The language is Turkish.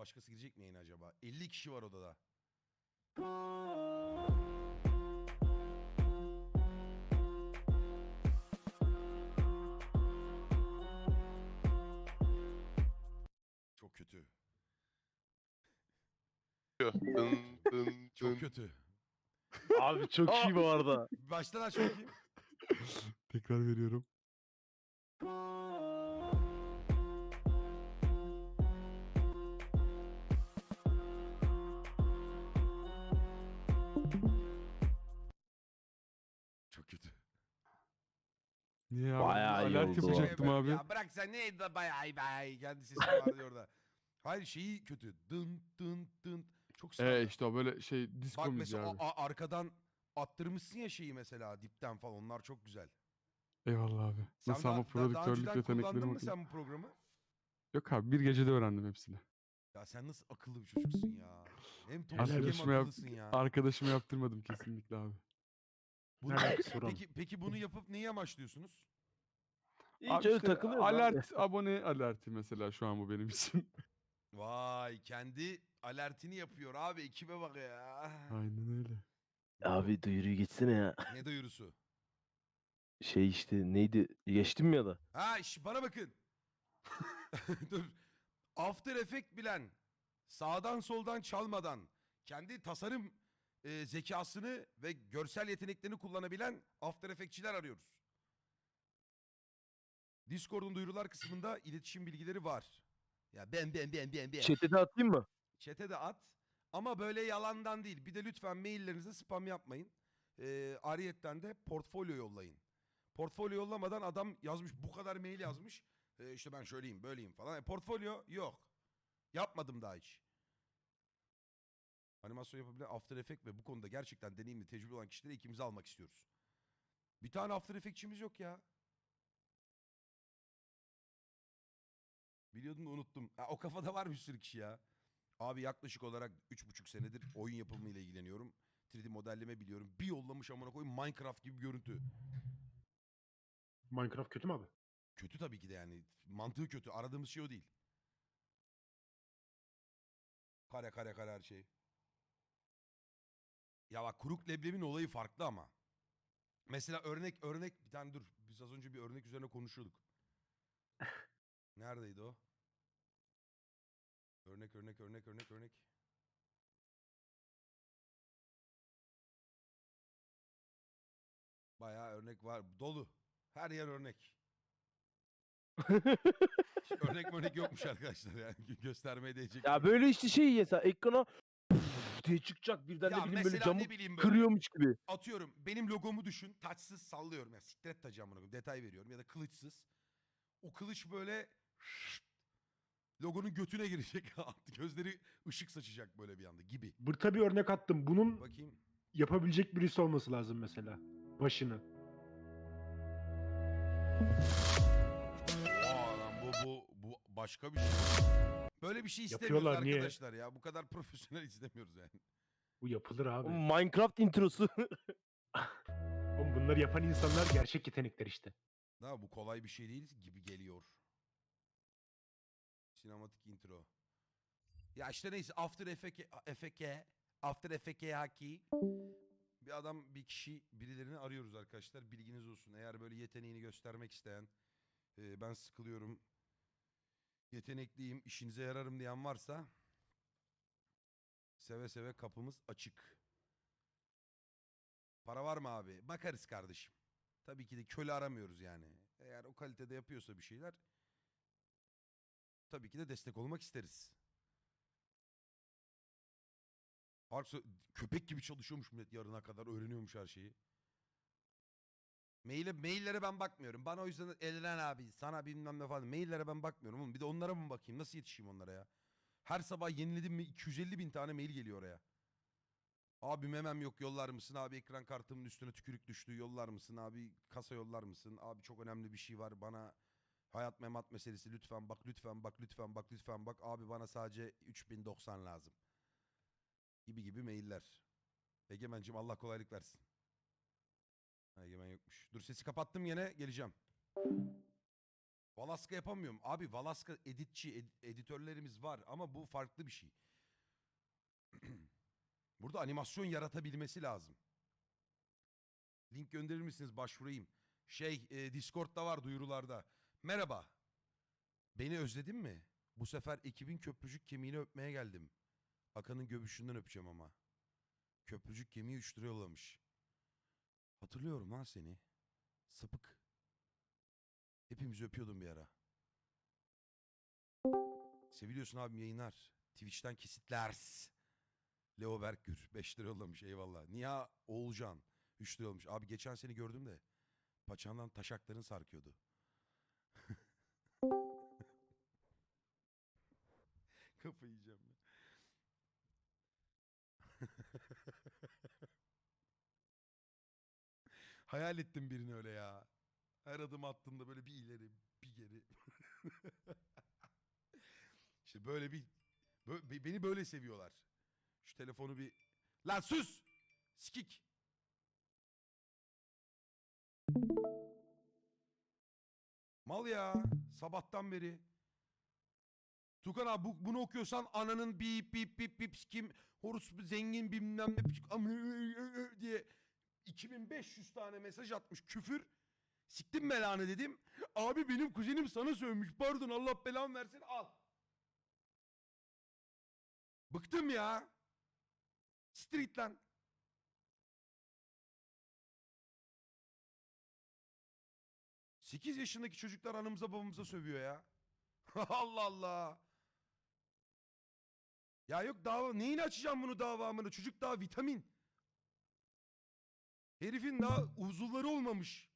başkası girecek mi yayına acaba? 50 kişi var odada. Çok kötü. Dın dın Çok dın. kötü. Abi çok iyi bu arada. Baştan aç bakayım. Tekrar veriyorum. Niye abi? Bayağı iyi oldu. yapacaktım Ya, abi. Ya bırak sen neydi de bayağı bayağı kendi sesi vardı orada. Hayır şeyi kötü. Dın dın dın. Çok sağ. Ee işte o böyle şey disco Bak müziği mesela abi. a- a- arkadan attırmışsın ya şeyi mesela dipten falan onlar çok güzel. Eyvallah abi. Sen Nasıl daha- ama da- daha prodüktörlük önceden kullandın yeteneklerim mı sen bu programı? Yok abi bir gecede öğrendim hepsini. Ya sen nasıl akıllı bir çocuksun ya. Hem toksik hem Arkadaşıma, yap- akıllısın ya. arkadaşıma yaptırmadım kesinlikle abi. Bunu- oğlum? peki, peki bunu yapıp neyi amaçlıyorsunuz? Hiç Abi öyle işte takılıyoruz abi. Alert, abone alerti mesela şu an bu benim için. Vay kendi alertini yapıyor abi ekibe bak ya. Aynen öyle. Abi duyuruyu geçsene ya. Ne duyurusu? Şey işte neydi? Geçtim mi ya da? Ha iş bana bakın. Dur. After Effect bilen, sağdan soldan çalmadan, kendi tasarım e, zekasını ve görsel yeteneklerini kullanabilen After Effect'çiler arıyoruz. Discord'un duyurular kısmında iletişim bilgileri var. Ya ben ben ben ben ben. Chat'e de atayım mı? Çete de at. Ama böyle yalandan değil. Bir de lütfen maillerinize spam yapmayın. Ee, ariyetten de portfolyo yollayın. Portfolyo yollamadan adam yazmış bu kadar mail yazmış. Ee, işte ben şöyleyim böyleyim falan. E, portfolyo yok. Yapmadım daha hiç. Animasyon yapabilen After Effects ve bu konuda gerçekten deneyimli tecrübe olan kişileri ikimize almak istiyoruz. Bir tane After Effects'çimiz yok ya. Biliyordum da unuttum. Ha, o kafada var bir sürü kişi ya. Abi yaklaşık olarak üç buçuk senedir oyun yapımıyla ilgileniyorum. 3D modelleme biliyorum. Bir yollamış amına koyayım Minecraft gibi bir görüntü. Minecraft kötü mü abi? Kötü tabii ki de yani. Mantığı kötü. Aradığımız şey o değil. Kare kare kare her şey. Ya bak kuruk leblebin olayı farklı ama. Mesela örnek örnek bir tane dur. Biz az önce bir örnek üzerine konuşuyorduk. Neredeydi o? Örnek örnek örnek örnek örnek. Bayağı örnek var. Dolu. Her yer örnek. Örnek örnek yokmuş arkadaşlar yani Gö- göstermeye değecek. Ya böyle işte şey yesa ekrana diye çıkacak birden Ya ne bileyim böyle mesela camı ne bileyim böyle. kırıyormuş gibi. Atıyorum benim logomu düşün. Taçsız sallıyorum ya. Sikret tacı amına koyayım. Detay veriyorum ya da kılıçsız. O kılıç böyle logonun götüne girecek. Gözleri ışık saçacak böyle bir anda gibi. Burada bir örnek attım. Bunun Bakayım. yapabilecek birisi olması lazım mesela. Başını. Aa lan bu bu bu başka bir şey. Böyle bir şey istemiyoruz Yapıyorlar, niye? arkadaşlar ya. Bu kadar profesyonel istemiyoruz yani. Bu yapılır abi. O Minecraft introsu. Oğlum bunları yapan insanlar gerçek yetenekler işte. Daha bu kolay bir şey değil gibi geliyor. Sinematik intro. Ya işte neyse After Effects Effects After Effects haki bir adam bir kişi birilerini arıyoruz arkadaşlar bilginiz olsun. Eğer böyle yeteneğini göstermek isteyen e, ben sıkılıyorum yetenekliyim işinize yararım diyen varsa seve seve kapımız açık. Para var mı abi? Bakarız kardeşim. Tabii ki de köle aramıyoruz yani. Eğer o kalitede yapıyorsa bir şeyler tabii ki de destek olmak isteriz. Harbi köpek gibi çalışıyormuş millet yarına kadar öğreniyormuş her şeyi. Maile, maillere ben bakmıyorum. Bana o yüzden Elren abi sana bilmem ne falan. Maillere ben bakmıyorum oğlum. Bir de onlara mı bakayım? Nasıl yetişeyim onlara ya? Her sabah yeniledim mi 250 bin tane mail geliyor oraya. Abi memem yok yollar mısın? Abi ekran kartımın üstüne tükürük düştü yollar mısın? Abi kasa yollar mısın? Abi çok önemli bir şey var bana hayat memat meselesi lütfen bak lütfen bak lütfen bak lütfen bak. Abi bana sadece 3090 lazım. Gibi gibi mailler. Egemen'cim Allah kolaylık versin. Ha, Egemen yokmuş. Dur sesi kapattım yine geleceğim. Valaska yapamıyorum. Abi Valaska editçi, ed- editörlerimiz var ama bu farklı bir şey. Burada animasyon yaratabilmesi lazım. Link gönderir misiniz? Başvurayım. Şey, e, Discord'da var duyurularda. Merhaba. Beni özledin mi? Bu sefer ekibin köprücük kemiğini öpmeye geldim. Akan'ın göbüşünden öpeceğim ama. Köprücük kemiği 3 lira yollamış. Hatırlıyorum lan seni. Sapık. Hepimizi öpüyordum bir ara. Seviliyorsun abim yayınlar. Twitch'ten kesitler. Leo Berkgür 5 lira yollamış eyvallah. Niha Oğulcan 3 lira yollamış. Abi geçen seni gördüm de paçandan taşakların sarkıyordu. Kafayı yiyeceğim ya. Hayal ettim birini öyle ya. Her adım attığımda böyle bir ileri bir geri. işte böyle bir bö- be- beni böyle seviyorlar. Şu telefonu bir lan sus. Sikik. Mal ya sabahtan beri. Tukan abi bu, bunu okuyorsan ananın bip bip bip bip kim horus zengin bilmem ne diye 2500 tane mesaj atmış küfür. Siktim belanı dedim. Abi benim kuzenim sana sövmüş. Pardon Allah belamı versin al. Bıktım ya. Street lan. Sekiz yaşındaki çocuklar anamıza babamıza sövüyor ya. Allah Allah. Ya yok dava neyini açacağım bunu davamını? Çocuk daha vitamin. Herifin daha uzuvları olmamış.